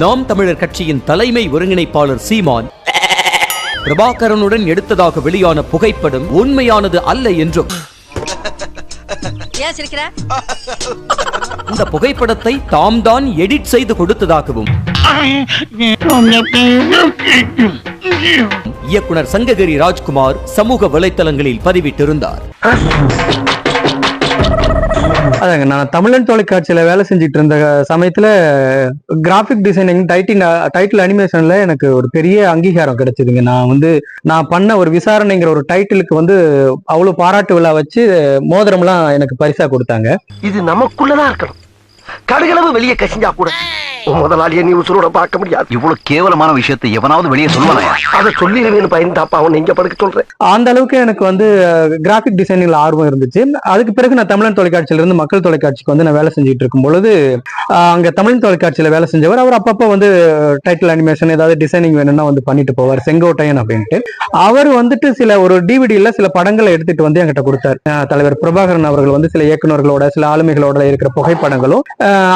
நாம் தமிழர் கட்சியின் தலைமை ஒருங்கிணைப்பாளர் சீமான். பிரபாகரனுடன் எடுத்ததாக வெளியான புகைப்படம் உண்மையானது அல்ல என்றும். இந்த புகைப்படத்தை தாம் தான் எடிட் செய்து கொடுத்ததாகவும். இயக்குனர் சங்ககிரி ராஜ்குமார் சமூக வலைத்தளங்களில் பதிவிட்டிருந்தார். அதாங்க நான் தமிழன் தொலைக்காட்சியில் வேலை செஞ்சுட்டு இருந்த சமயத்தில் கிராஃபிக் டிசைனிங் டைட்டிங் டைட்டில் அனிமேஷனில் எனக்கு ஒரு பெரிய அங்கீகாரம் கிடைச்சிதுங்க. நான் வந்து நான் பண்ண ஒரு விசாரணைங்கிற ஒரு டைட்டிலுக்கு வந்து அவ்வளோ பாராட்டு விழா வச்சு மோதிரம்லாம் எனக்கு பரிசா கொடுத்தாங்க. இது நமக்குள்ளதான் இருக்கணும். கடுகளவு வெளியே கசிஞ்சா கூட முதலாளிய நீ உசுரோட பார்க்க முடியாது. இவ்வளவு கேவலமான விஷயத்தை எவனாவது வெளியே சொல்லுவானயா அதை சொல்லிடுவேன்னு பயந்தாப்பா அவன் இங்க படுக்க சொல்றேன். அந்த அளவுக்கு எனக்கு வந்து கிராஃபிக் டிசைனிங்ல ஆர்வம் இருந்துச்சு. அதுக்கு பிறகு நான் தமிழன் தொலைக்காட்சியில இருந்து மக்கள் தொலைக்காட்சிக்கு வந்து நான் வேலை செஞ்சுட்டு இருக்கும் பொழுது அங்க தமிழ் தொலைக்காட்சியில வேலை செஞ்சவர். அவர் அப்பப்போ வந்து டைட்டில் அனிமேஷன் ஏதாவது டிசைனிங் வேணும்னா வந்து பண்ணிட்டு போவார். செங்கோட்டையன் அப்படின்ட்டு. அவர் வந்துட்டு சில ஒரு டிவிடியில சில படங்களை எடுத்துட்டு வந்து என்கிட்ட கொடுத்தார். தலைவர் பிரபாகரன் அவர்கள் வந்து சில இயக்குனர்களோட சில ஆளுமைகளோட இருக்கிற புகைப்படங்களும்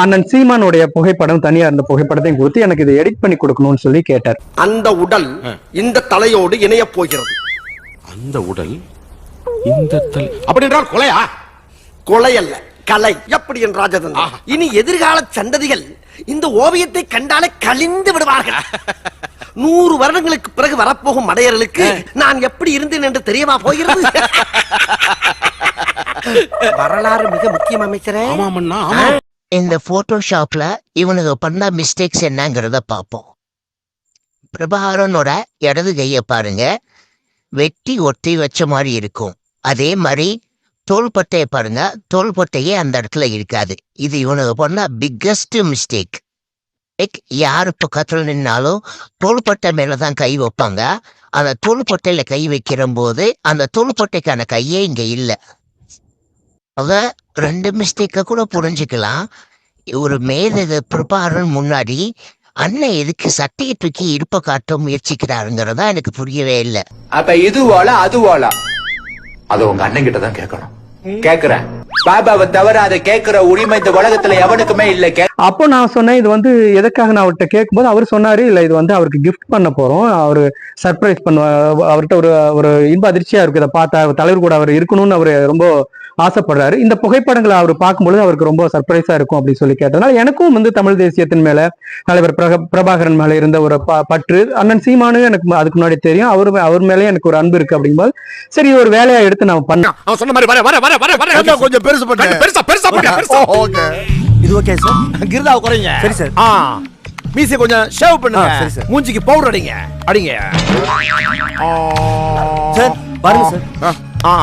அண்ணன் சீமானுடைய புகைப்படம் தனியா இருந்த புகைப்படத்தையும் கொடுத்து எனக்கு இதை எடிட் பண்ணி கொடுக்கணும்னு சொல்லி கேட்டார். அந்த உடல் இந்த தலையோடு இணைய போகிறது. அந்த உடல் இந்த தல். அப்படி என்றால் கொலையா? கொலை அல்ல கலை. எப்படி என் ராஜதந்திரம் இனி எதிர்கால சந்ததிகள் இந்த ஓவியத்தை கண்டாலே கலிந்து விடுவார்கள். நூறு வருடங்களுக்கு பிறகு வரப்போகும் மடையர்களுக்கு நான் எப்படி இருந்தேன் என்று தெரியவா போகிறது? வரலாறு மிக முக்கியம் அமைச்சரே. இந்த ஃபோட்டோஷாப்பில் இவனுக்கு பண்ண மிஸ்டேக்ஸ் என்னங்கிறத பார்ப்போம் பிரபாகரனோட இடது கையை பாருங்க. வெட்டி ஒட்டி வச்ச மாதிரி இருக்கும். அதே மாதிரி தோள்பட்டையை பாருங்க. தோள்பட்டையே அந்த இடத்துல இருக்காது. இது இவனுக்கு பண்ண பிக்கஸ்ட் மிஸ்டேக் யார் பக்கத்தில் நின்னாலும் தோள்பட்டை மேலே தான் கை வைப்பாங்க. அந்த தோள்பட்டையில கை வைக்கிற போது அந்த தோள்பட்டைக்கான கையே இங்கே இல்லை. அத ரெண்டு மிஸ்டேக்க கூட புரிஞ்சுக்கலாம். ஒரு மேலது ப்ரிப்பாரன் முன்னாடி அண்ணன் எதுக்கு சட்டையை தூக்கி இருப்ப காட்ட முயற்சிக்கிறாருங்கிறதா எனக்கு புரியவே இல்லை. அப்ப இது ஓல அது உங்க அண்ணன் கிட்ட தான் கேட்கணும். கேக்குறேன் பாபாவை தவிர அதை கேட்கிற உரிமை இந்த உலகத்துல எவனுக்குமே இல்ல. கே அப்போ நான் சொன்னேன் இது வந்து எதுக்காக நான் அவர்கிட்ட கேட்கும்போது அவர் சொன்னாரு இல்ல இது வந்து அவருக்கு கிஃப்ட் பண்ண போறோம். அவரு சர்ப்ரைஸ் பண்ணுவ அவர்கிட்ட ஒரு ஒரு இன்ப அதிர்ச்சியா இருக்கு. இதை பார்த்தா தலைவர் கூட அவர் இருக்கணும்னு அவர் ரொம்ப ஆசைப்படுறாரு. இந்த புகைப்படங்களை அவர் பார்க்கும்பொழுது அவருக்கு ரொம்ப சர்ப்ரைஸா இருக்கும் அப்படின்னு சொல்லி கேட்டதுனால எனக்கும் வந்து தமிழ் தேசியத்தின் மேல தலைவர் பிரபாகரன் மேல இருந்த ஒரு ப- பற்று அண்ணன் சீமானு எனக்கு அதுக்கு முன்னாடி தெரியும். அவர் அவர் மேலே எனக்கு ஒரு அன்பு இருக்கு அப்படிங்கும்போது சரி ஒரு வேலையா எடுத்து நான் பண்ண அவன் கொஞ்சம் பெருசு பண்ணு. பெருசா பெருசா பண்ணு, பெருசா. ஓகே. இது ஓகே சார் கிருதா குறைங்க. சரி சார் ஆ மீசை கொஞ்சம் ஷேவ் பண்ணுங்க. சரி சார் மூஞ்சிக்கு பவுடர் அடிங்க. அடிங்க. சார் பாருங்க சார் ஆ.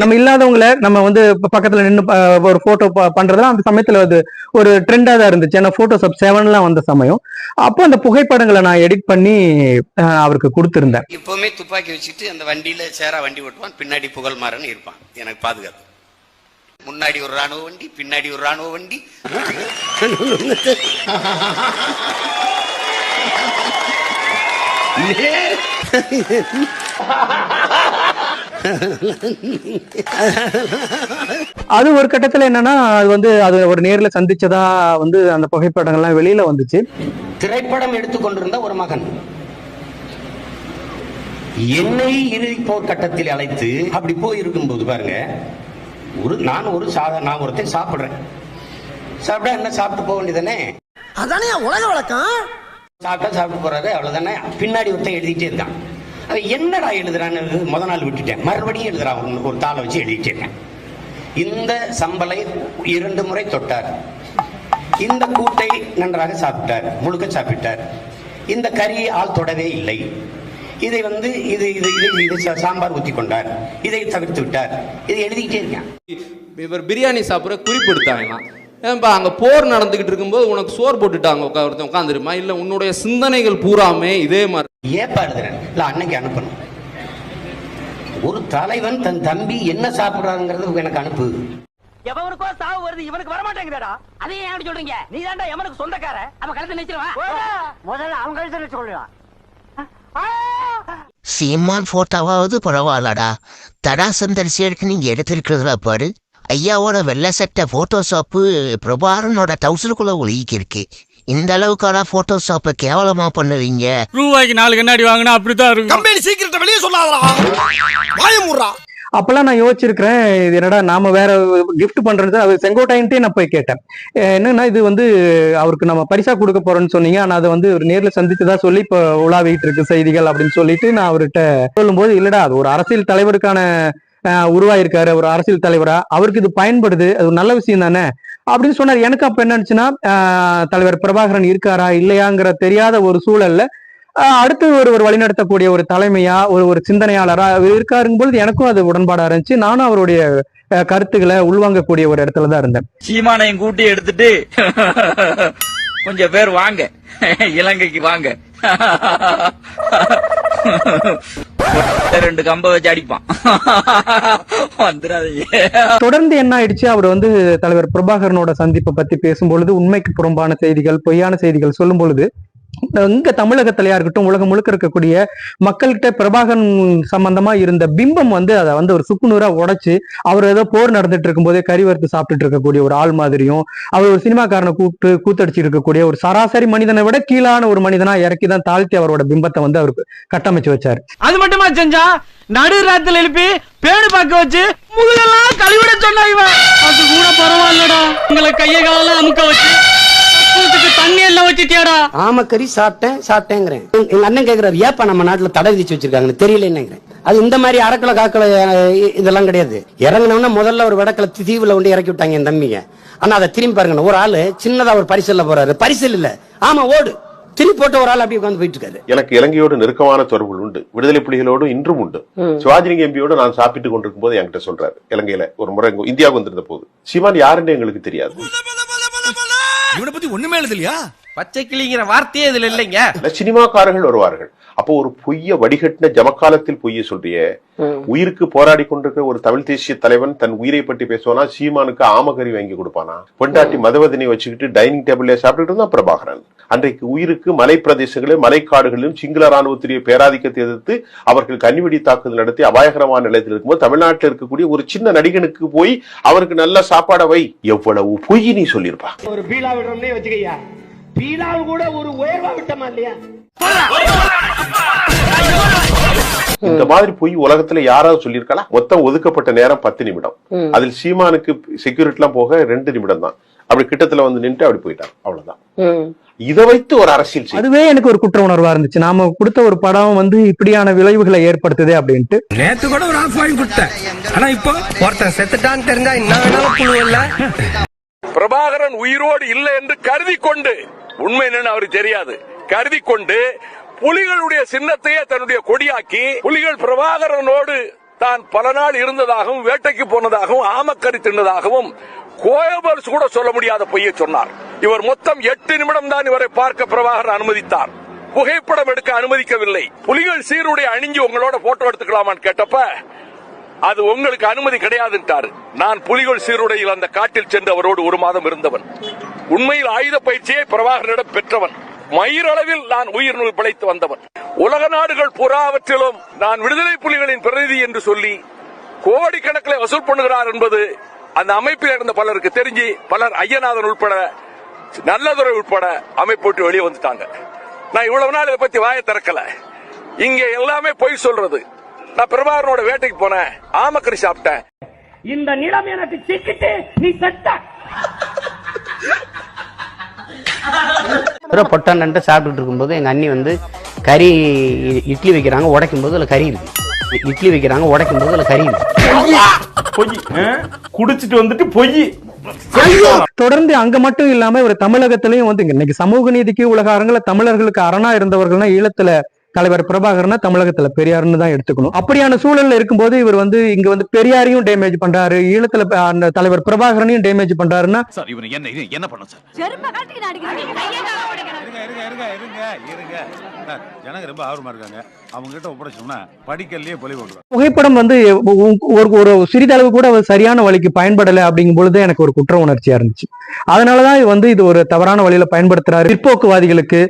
நம்ம இல்லாதவங்கள நம்ம வந்து இப்ப பக்கத்துல நின்று ஒரு போட்டோ பண்றதுலாம் அந்த சமயத்துல அது ஒரு ட்ரெண்டா தான் இருந்துச்சு. ஏன்னா போட்டோஸ் ஆப் செவன்லாம் வந்த சமயம். அப்போ அந்த புகைப்படங்களை நான் எடிட் பண்ணி அவருக்கு கொடுத்திருந்தேன். எப்பவுமே துப்பாக்கி வச்சுட்டு அந்த வண்டியில சேரா வண்டி ஓட்டுவான். பின்னாடி புகழ்மாறன் இருப்பான். எனக்கு பாதுகாப்பு. முன்னாடி ஒரு ராணுவ வண்டி பின்னாடி ஒரு ராணுவ வண்டி. அது ஒரு கட்டத்துல என்னன்னா அது வந்து அது ஒரு நேர்ல சந்திச்சதா வந்து அந்த புகைப்படங்கள்லாம் வெளியில வந்துச்சு. திரைப்படம் எடுத்துக்கொண்டிருந்த ஒரு மகன். என்னை இறுதி போர்க்கட்டத்தில் அழைத்து அப்படி போய் இருக்கும்போது பாருங்க ஒரு நான் ஒரு சாதா நான் ஒருத்தன் சாப்பிடுறேன். சாப்பிட்டா என்ன சாப்பிட்டு போக வேண்டியதானே அதானே உலக வழக்கம்? சாப்பிட்டா சாப்பிட்டு போறாரு அவ்வளவுதானே? பின்னாடி ஒருத்தன் எழுதிட்டே இருக்கான். அவன் என்னடா எழுதுறான்னு முத நாள் விட்டுட்டேன். மறுபடியும் எழுதுறான் ஒரு- ஒரு தாளை வச்சு எழுதிட்டேன் இந்த சம்பளை இரண்டு முறை தொட்டார். இந்த கூட்டை நன்றாக சாப்பிட்டார் முழுக்க சாப்பிட்டார். இந்த கறியை ஆள் தொடவே இல்லை. இதை வந்து இது இது இது இது சாம்பார் ஊற்றி கொண்டார். இதை தவிர்த்து விட்டார். இதை எழுதிக்கிட்டே இருக்கேன். இவர் பிரியாணி சாப்பிட்ற குறிப்பு எடுத்தாங்களாம் ஏன்பா அங்கே போர் நடந்துக்கிட்டு இருக்கும்போது உனக்கு சோர் போட்டுட்டாங்க உட்கா ஒருத்தன் உட்காந்துருமா இல்லை உன்னுடைய சிந்தனைகள் பூராமே இதே மாதிரி ஏப்பா எழுதுறேன் இல்ல அன்னைக்கு அனுப்பணும். ஒரு தலைவன் தன் தம்பி என்ன சாப்பிடுறாங்கிறது எனக்கு அனுப்பு. எவனுக்கோ சாவு வருது இவனுக்கு வர மாட்டேங்கிறாடா அதையும் ஏன் அப்படி சொல்றீங்க? நீ தான்டா எவனுக்கு சொந்தக்கார அவன் கழுத்தை நினைச்சிருவா முதல்ல அவன் கழுத்தை நினைச்சு கொள்ளுவான் சீமான் போட்டோவாவது பரவாயில்லடா. தடா சந்தரிசியருக்கு நீங்க எடுத்திருக்கிறதுல பாரு. ஐயாவோட வெள்ளை சட்டை போட்டோஷாப்பு பிரபாகரனோட டவுசருக்குள்ள ஒழுகி இருக்கு இந்த அளவுக்கான போட்டோஷாப்பை கேவலமா பண்ணுவீங்க. ரூபாய்க்கு நாலு கண்ணாடி வாங்கினா அப்படித்தான் இருக்கும். கம்பெனி சீக்கிரத்தை வெளியே சொல்லாதடா. வாயமுறா அப்பெல்லாம் நான் யோசிச்சிருக்கிறேன் இது என்னடா நாம வேற கிஃப்ட் பண்றது அது செங்கோட்டைன்ட்டே நான் போய் கேட்டேன். என்னன்னா இது வந்து அவருக்கு நம்ம பரிசா கொடுக்க போறோம்னு சொன்னீங்க ஆனா அதை வந்து ஒரு நேர்ல சந்திச்சதா சொல்லி இப்போ உலாவிட்டு இருக்கு செய்திகள் அப்படின்னு சொல்லிட்டு நான் அவர்கிட்ட சொல்லும்போது இல்லடா அது ஒரு அரசியல் தலைவருக்கான உருவாயிருக்காரு ஒரு அரசியல் தலைவரா. அவருக்கு இது பயன்படுது அது ஒரு நல்ல விஷயம் தானே? அப்படின்னு சொன்னார். எனக்கு அப்ப என்ன நினைச்சுன்னா தலைவர் பிரபாகரன் இருக்காரா இல்லையாங்கிற தெரியாத ஒரு சூழல்ல அடுத்து ஒரு ஒரு வழிநடத்தக்கூடிய ஒரு தலைமையா ஒரு ஒரு சிந்தனையாளரா இருக்காருங்க இருக்காருங்கும் பொழுது எனக்கும் அது உடன்பாடா இருந்துச்சு. நானும் அவருடைய கருத்துக்களை உள்வாங்கக்கூடிய ஒரு இடத்துல தான் இருந்தேன். சீமானையும் கூட்டி எடுத்துட்டு கொஞ்சம் பேர் வாங்க. இலங்கைக்கு வாங்க. ரெண்டு கம்ப வச்சு அடிப்பான். வந்துடாதீங்க. தொடர்ந்து என்ன ஆயிடுச்சு? அவர் வந்து தலைவர் பிரபாகரனோட சந்திப்பை பத்தி பேசும்பொழுது உண்மைக்கு புறம்பான செய்திகள் பொய்யான செய்திகள் சொல்லும் பொழுது இங்க தமிழகத்திலயா இருக்கட்டும் உலகம் முழுக்க இருக்கக்கூடிய மக்கள்கிட்ட பிரபாகரன் சம்பந்தமா இருந்த பிம்பம் வந்து அதை வந்து ஒரு சுக்குநூறா உடைச்சு அவர் ஏதோ போர் நடந்துட்டு இருக்கும்போதே கறி வறுத்து சாப்பிட்டுட்டு இருக்கக்கூடிய ஒரு ஆள் மாதிரியும் அவர் ஒரு சினிமாக்காரனை கூப்பிட்டு கூத்தடிச்சு இருக்கக்கூடிய ஒரு சராசரி மனிதனை விட கீழான ஒரு மனிதனா இறக்கி தான் தாழ்த்தி அவரோட பிம்பத்தை வந்து அவருக்கு கட்டமைச்சு வச்சாரு. அது மட்டுமா செஞ்சா? நடு ராத்துல எழுப்பி பேடு பார்க்க வச்சு முதுகெல்லாம் கழுவிட சொன்னா இவன். அது கூட பரவாயில்லடா. உங்களை கையை காலெல்லாம் அமுக்க வச்சு தண்ணி எல்லாம் வச்சுட்டியாடா ஆமக்கறி சாப்பிட்டேன் சாப்பிட்டேங்கிறேன். எங்க அண்ணன் கேக்குறாரு ஏப்பா நம்ம நாட்டுல தடை விதிச்சு வச்சிருக்காங்கன்னு தெரியலன்னுங்கிறேன். அது இந்த மாதிரி அரைக்கலை காக்கலை இதெல்லாம் கிடையாது. இறங்கினோம்னா முதல்ல ஒரு வடக்கல தீவுல கொண்டு இறக்கி விட்டாங்க என் தம்பிங்க. ஆனா அதை திரும்பி பாருங்க ஒரு ஆளு சின்னதா ஒரு பரிசல்ல போறாரு. பரிசல் இல்ல. ஆமா ஓடு. திருப்பி போட்ட ஒரு ஆள் அப்படியே உட்காந்து போயிட்டு இருக்காரு. எனக்கு இலங்கையோடு நெருக்கமான தொடர்புகள் உண்டு. விடுதலை புலிகளோடு இன்றும் உண்டு. சிவாஜிலிங்க எம்பியோடு நான் சாப்பிட்டு கொண்டிருக்கும் போது என்கிட்ட சொல்றாரு இலங்கையில ஒரு முறை இந்தியாவுக்கு வந்திருந்த போது சிவான் யாருன்னு எங்களுக்கு தெரியாது. இவனை பத்தி ஒண்ணுமே எழுதலையா? பச்சை கிளிங்கிற வார்த்தையே இதுல இல்லைங்க. இல்ல, சினிமாக்காரர்கள் வருவார்கள். அப்போ ஒரு பொய்ய வடிகட்டின ஜமக்காலத்தில் பொய்ய சொல்றிய. உயிருக்கு போராடி கொண்டிருக்கிற ஒரு தமிழ் தேசிய தலைவன் தன் உயிரை பற்றி பேசுவானா? சீமானுக்கு ஆமகரி வாங்கி கொடுப்பானா? பொண்டாட்டி மதவதனை வச்சுக்கிட்டு டைனிங் டேபிள்ல சாப்பிட்டுட்டு இருந்தா பிரபாகரன். அன்றைக்கு உயிருக்கு மலை பிரதேசங்களிலும் மலைக்காடுகளிலும் சிங்கள ராணுவத்துடைய பேராதிக்கத்தை எதிர்த்து அவர்கள் கன்னிவெடி தாக்குதல் நடத்தி அபாயகரமான நிலையத்தில் இருக்கும்போது தமிழ்நாட்டில் இருக்கக்கூடிய ஒரு சின்ன நடிகனுக்கு போய் அவருக்கு நல்ல சாப்பாடை வை. எவ்வளவு பொய் நீ சொல்லியிருப்பா. ஒரு பீலா விடுறோம்னே வச்சுக்கையா பீலாவு கூட ஒரு உயர்வா விட்டமா இல்லையா? இந்த மாதிரி பொய் உலகத்துல யாராவது சொல்லியிருக்கலாம் மொத்தம் ஒதுக்கப்பட்ட நேரம் பத்து நிமிடம். அதில் சீமானுக்கு செக்யூரிட்டி எல்லாம் போக ரெண்டு நிமிடம் தான் அப்படி கிட்டத்துல வந்து நின்று அப்படி போயிட்டான். அவ்வளவுதான். இதை வைத்து ஒரு அரசியல் அதுவே எனக்கு ஒரு குற்ற உணர்வா இருந்துச்சு. நாம கொடுத்த ஒரு படம் வந்து இப்படியான விளைவுகளை ஏற்படுத்துதே அப்படின்ட்டு. நேத்து கூட ஒரு ஆஃப் வாங்கி கொடுத்தேன். ஆனா இப்போ ஒருத்தன் செத்துட்டான்னு தெரிஞ்சா என்ன வேணாலும் பிரபாகரன் உயிரோடு இல்லை என்று கருதி கொண்டு உண்மை என்னன்னு அவருக்கு தெரியாது. கருதி கொண்டு புலிகளுடைய சின்னத்தையே தன்னுடைய கொடியாக்கி புலிகள் பிரபாகரனோடு தான் பல நாள் இருந்ததாகவும் வேட்டைக்கு போனதாகவும் ஆமக்கறி தின்னதாகவும் கோயபர்ஸ் கூட சொல்ல முடியாத பொய்யை சொன்னார். இவர் மொத்தம் எட்டு நிமிடம் தான் இவரை பார்க்க பிரபாகரன் அனுமதித்தார். புகைப்படம் எடுக்க அனுமதிக்கவில்லை. புலிகள் சீருடைய அணிஞ்சு உங்களோட போட்டோ எடுத்துக்கலாமான்னு கேட்டப்ப அது உங்களுக்கு அனுமதி கிடையாதுட்டார் நான் புலிகள் சீருடையில் அந்த காட்டில் சென்று அவரோடு ஒரு மாதம் இருந்தவன். உண்மையில் ஆயுத பயிற்சியை பிரபாகரனிடம் பெற்றவன். மயிரளவில் நான் உயிர் நூல் பிழைத்து வந்தவன். உலக நாடுகள் புறாவற்றிலும் நான் விடுதலை புலிகளின் பிரதிநிதி என்று சொல்லி கோடிக்கணக்கில் வசூல் பண்ணுகிறார் என்பது அந்த அமைப்பில் இருந்த பலருக்கு தெரிஞ்சு பலர் ஐயநாதன் உட்பட நல்லதுறை உட்பட அமைப்பு விட்டு வெளியே வந்துட்டாங்க. நான் இவ்வளவு நாள் இதை பத்தி வாயை திறக்கல. இங்க எல்லாமே பொய் சொல்றது. நான் பிரபாகரனோட வேட்டைக்கு போனேன் ஆமக்கறி சாப்பிட்டேன். இந்த நிலம் எனக்கு சிக்கிட்டு நீ செத்த. பொட்டான்ட்டு சாப்பிட்டுட்டு இருக்கும்போது எங்க அண்ணி வந்து கறி இட்லி வைக்கிறாங்க உடைக்கும் போது அதுல கறி இருக்கு. இட்லி வைக்கிறாங்க உடைக்கும் போது அதுல கறி இருக்கு. பொய். குடிச்சிட்டு வந்துட்டு பொய். தொடர்ந்து அங்க மட்டும் இல்லாம இவர் தமிழகத்திலயும் வந்து இன்னைக்கு சமூக நீதிக்கு உலக அரங்கில தமிழர்களுக்கு அரணா இருந்தவர்கள்னா ஈழத்துல தலைவர் பிரபாகரனா தமிழகத்துல பெரியாருன்னு தான் எடுத்துக்கணும். அப்படியான சூழல்ல இருக்கும்போது இவர் வந்து இங்க வந்து பெரியாரையும் டேமேஜ் பண்றாரு ஈழத்துல அந்த தலைவர் பிரபாகரனையும் டேமேஜ் பண்றாருன்னா என்ன என்ன பண்ண சார்? ஜனங்க ரொம்ப ஆர்வமா இருக்காங்க. அவங்க கிட்ட ஒப்படைச்சோம்னா படிக்கல்லையே பொலி போட்டுருவாங்க. புகைப்படம் வந்து ஒரு ஒரு சிறிதளவு கூட அவர் சரியான வழிக்கு பயன்படலை அப்படிங்கும் பொழுது எனக்கு ஒரு குற்ற உணர்ச்சியா இருந்துச்சு. அதனாலதான் இது வந்து இது ஒரு தவறான வழியில பயன்படுத்துறாரு. பிற்போக்குவாதிகளுக்கு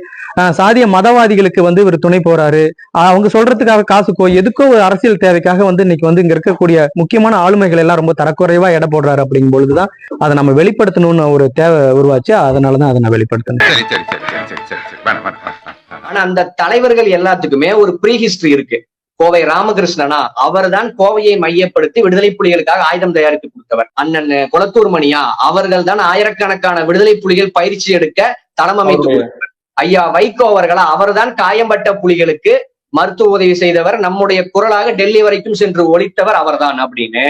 சாதிய மதவாதிகளுக்கு வந்து இவர் துணை போறாரு. அவங்க சொல்றதுக்காக காசுக்கோ எதுக்கோ ஒரு அரசியல் தேவைக்காக வந்து இன்னைக்கு வந்து இங்க இருக்கக்கூடிய முக்கியமான ஆளுமைகள் எல்லாம் ரொம்ப தரக்குறைவா எடை போடுறாரு அப்படிங்கும் பொழுதுதான் அதை நம்ம வெளிப்படுத்தணும்னு ஒரு தேவை உருவாச்சு. அதனாலதான் அதை நான் வெளிப்படுத்தினேன் சரி சரி சரி சரி சரி சரி சரி. வேணாம் வேணாம் ஆனா அந்த தலைவர்கள் எல்லாத்துக்குமே ஒரு ப்ரீ ஹிஸ்டரி இருக்கு. கோவை ராமகிருஷ்ணனா அவர்தான் கோவையை மையப்படுத்தி விடுதலை புலிகளுக்காக ஆயுதம் தயாரித்து கொடுத்தவர். அண்ணன் குளத்தூர் மணியா அவர்கள் தான் ஆயிரக்கணக்கான விடுதலை புலிகள் பயிற்சி எடுக்க தளம் அமைத்து கொடுத்தவர். ஐயா வைகோ அவர்களா அவர்தான் காயம்பட்ட புலிகளுக்கு மருத்துவ உதவி செய்தவர் நம்முடைய குரலாக டெல்லி வரைக்கும் சென்று ஒழித்தவர் அவர்தான் அப்படின்னு.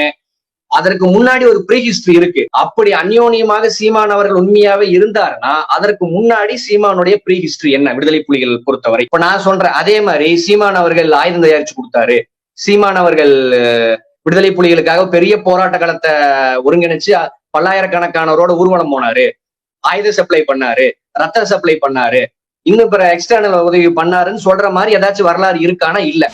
அதற்கு முன்னாடி ஒரு ப்ரீ ஹிஸ்டரி இருக்கு. அப்படி அந்யோன்யமாக சீமான் அவர்கள் உண்மையாவே இருந்தாருன்னா அதற்கு முன்னாடி சீமானுடைய ப்ரீ ஹிஸ்டரி என்ன? விடுதலை புலிகள் பொறுத்தவரை. இப்ப நான் சொல்றேன் அதே மாதிரி சீமான் அவர்கள் ஆயுதம் தயாரிச்சு கொடுத்தாரு. சீமான் அவர்கள் விடுதலை புலிகளுக்காக பெரிய போராட்ட களத்தை ஒருங்கிணைச்சு பல்லாயிரக்கணக்கானவரோட ஊர்வலம் போனாரு. ஆயுத சப்ளை பண்ணாரு ரத்த சப்ளை பண்ணாரு இன்னும் பிற எக்ஸ்டர்னல் உதவி பண்ணாருன்னு சொல்ற மாதிரி ஏதாச்சும் வரலாறு இருக்கானா இல்ல.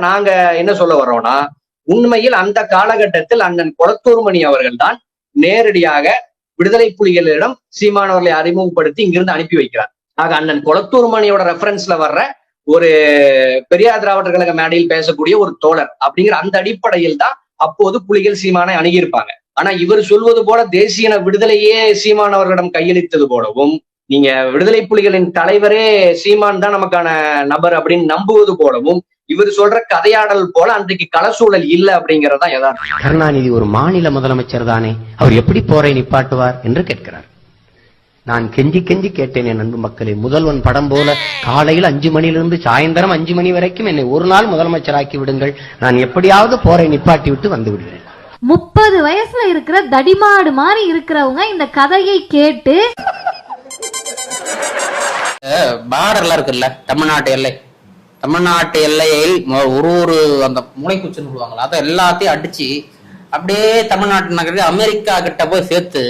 நாங்க என்ன சொல்ல வர்றோம்னா உண்மையில் அந்த காலகட்டத்தில் அண்ணன் குளத்தூர்மணி அவர்கள் தான் நேரடியாக விடுதலை புலிகளிடம் சீமானவர்களை அறிமுகப்படுத்தி இங்கிருந்து அனுப்பி வைக்கிறார். ஆக அண்ணன் குளத்தூர்மணியோட ரெஃபரன்ஸ்ல வர்ற ஒரு பெரியார் திராவிடர் கழக மேடையில் பேசக்கூடிய ஒரு தோழர் அப்படிங்கிற அந்த அடிப்படையில் தான் அப்போது புலிகள் சீமானை அணுகியிருப்பாங்க. ஆனா இவர் சொல்வது போல தேசியன விடுதலையே சீமான் அவர்களிடம் கையளித்தது போலவும் நீங்க விடுதலை புலிகளின் தலைவரே சீமான் தான் நமக்கான நபர் அப்படின்னு நம்புவது போலவும் இவர் சொல்ற கதையாடல் போல அன்றைக்கு களசூழல் இல்ல அப்படிங்கறதா யதார்த்தம். கருணாநிதி ஒரு மாநில முதலமைச்சர் தானே அவர் எப்படி போரை நிப்பாட்டுவார் என்று கேட்கிறார். நான் கெஞ்சி கெஞ்சி கேட்டேன் என் அன்பு மக்களே. முதல்வன் படம் போல காலையில் அஞ்சு மணியிலிருந்து சாயந்தரம் அஞ்சு மணி வரைக்கும் என்னை ஒரு நாள் முதலமைச்சராக்கி விடுங்கள். நான் எப்படியாவது போரை நிப்பாட்டி விட்டு வந்து விடுவேன் முப்பது வயசுல இருக்கிற தடிமாடு மாதிரி இருக்கிறவங்க இந்த கதையை கேட்டு பார்டர்லாம் இருக்குல்ல தமிழ்நாட்டு எல்லை. தமிழ்நாட்டு எல்லையில் ஒரு ஒரு அந்த முளைக்குச்சுன்னு சொல்லுவாங்களா அதை எல்லாத்தையும் அடிச்சு அப்படியே தமிழ்நாட்டு நகரில் அமெரிக்கா கிட்ட போய் சேர்த்து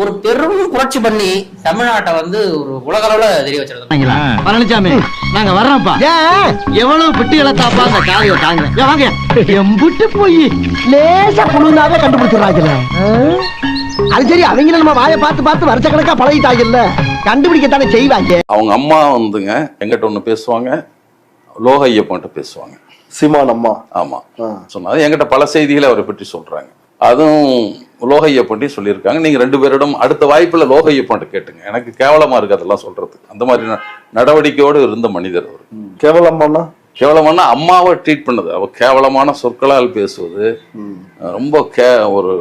ஒரு பெரும் புரட்சி பண்ணி தமிழ்நாட்டை வந்து ஒரு உலக அளவுல தெரிய வச்சிருந்தாங்க பழனிசாமி நாங்க வர்றோம்ப்பா. எவ்வளவு பிட்டு இழத்தாப்பா அந்த காலையை தாங்க. வாங்க. எம்புட்டு போய் லேசா புழுந்தாவே கண்டுபிடிச்சிடறாங்கல்ல. அது சரி அவங்க நம்ம வாயை பார்த்து பார்த்து வருஷ கணக்கா பழகிட்டாங்கல்ல. கண்டுபிடிக்கத்தானே செய்வாங்க. அவங்க அம்மா வந்துங்க எங்கிட்ட ஒண்ணு பேசுவாங்க லோக ஐயப்பன்ட்ட பேசுவாங்க. சீமான் அம்மா. ஆமா. சொன்னாரு என்கிட்ட பல செய்திகளை அவரை பற்றி சொல்றாங்க. அதுவும் லோக ஐயப்பன்ட்டி சொல்லியிருக்காங்க. நீங்க ரெண்டு பேரிடம் அடுத்த வாய்ப்புல லோக ஐயப்பன்ட்ட கேட்டுங்க. எனக்கு கேவலமா இருக்கு அதெல்லாம் சொல்றது. அந்த மாதிரி நடவடிக்கையோடு இருந்த மனிதர் அவர். கேவலம்னா? கேவலமான அம்மாவை ட்ரீட் பண்ணது. அவ கேவலமான சொற்களால் பேசுவது. ரொம்ப கே ஒரு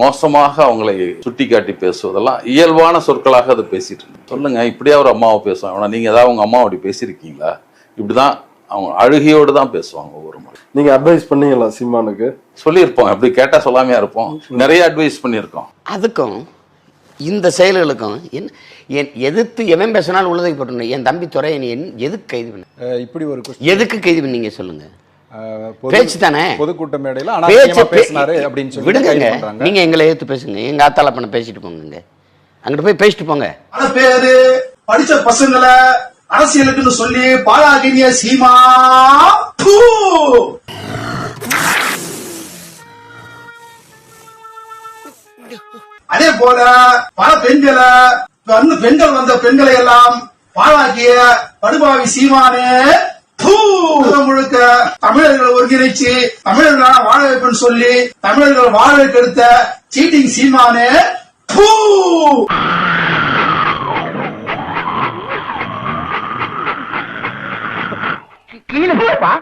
மோசமாக அவங்களை சுட்டி காட்டி பேசுவதெல்லாம் இயல்பான சொற்களாக அதை பேசிட்டு இருந்தாங்க. சொல்லுங்க இப்படியே ஒரு அம்மாவை பேசுவாங்க. ஆனா நீங்க ஏதாவது உங்க அம்மா அப்படி பேசியிருக்கீங்களா? இப்படிதான் அவங்க அழுகையோடு தான் பேசுவாங்க ஒவ்வொரு முறை. நீங்க அட்வைஸ் பண்ணீங்களா சீமானுக்கு சொல்லியிருப்போம் அப்படி கேட்டா சொல்லாமையா இருப்போம். நிறைய அட்வைஸ் பண்ணியிருக்கோம். அதுக்கும் இந்த செயல்களுக்கும் என் என் எதிர்த்து எவன் பேசினாலும் உள்ளதை போட்டு என் தம்பி துறை நீ என் எதுக்கு கைது பண்ண? இப்படி ஒரு எதுக்கு கைது பண்ணீங்க சொல்லுங்க. பேச்சு தானே? பொதுக்கூட்ட மேடையில அப்படின்னு சொல்லி விடுங்க. நீங்க எங்களை ஏத்து பேசுங்க. எங்க ஆத்தால பண்ண பேசிட்டு போங்க. அங்கிட்டு போய் பேசிட்டு போங்க. படிச்ச பசங்களை அரசியலுக்குன்னு சொல்லி பாழாகினிய சீமா அதே போல பல பெண்களை வந்து பெண்கள் வந்த பெண்களை எல்லாம் பாழாக்கிய படுபாவி சீமானே முழுக்க தமிழர்களை ஒருங்கிணைச்சு தமிழர்களான வாழ வைப்புன்னு சொல்லி தமிழர்கள் வாழ கெடுத்த சீட்டிங் சீமானே பூ. கீழே போப்பா